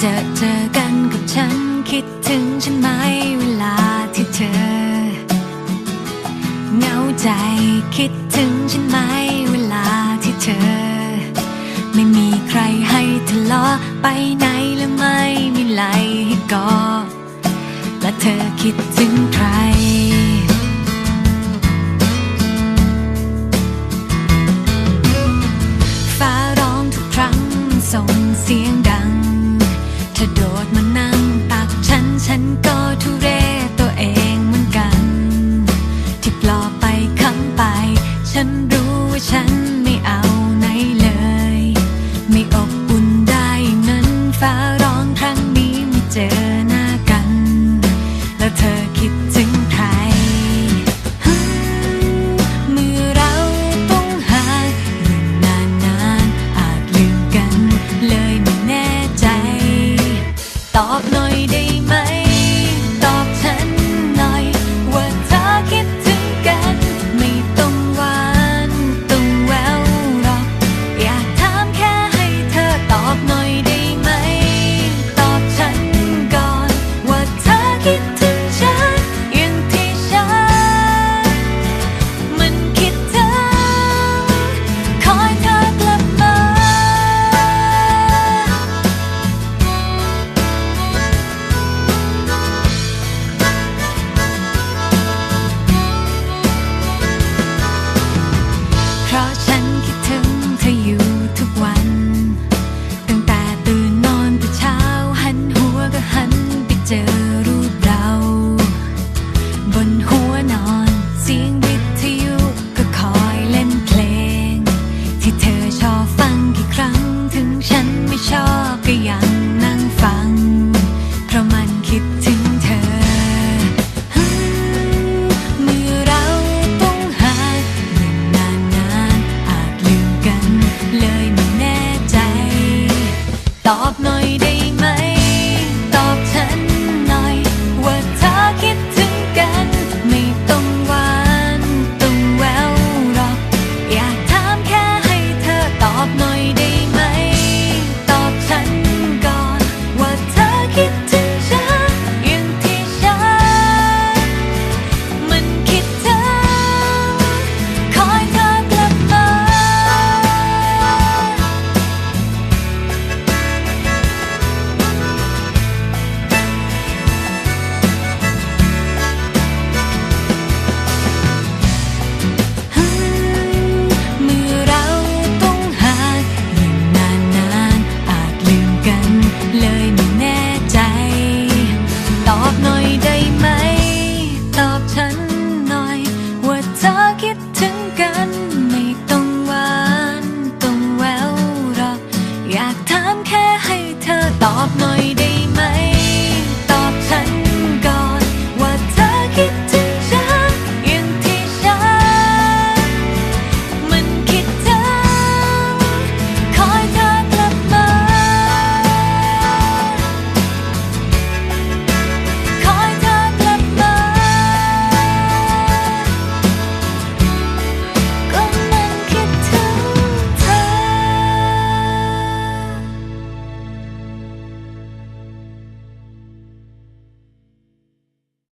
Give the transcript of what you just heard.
เธอเจอกันกับฉันคิดถึงฉันไหมเวลาที่เธอเหงาใจคิดถึงฉันไหมเวลาที่เธอ ไม่มีใครให้ทะเลาะไปไหนและไม่มีไหลให้กอดและเธอคิดถึงใครฟ้าร้องทุกครั้งส่งเสียงดัง เธอโดดมานั่งตักฉันฉันก ตอบหน่อยได้ไหม To.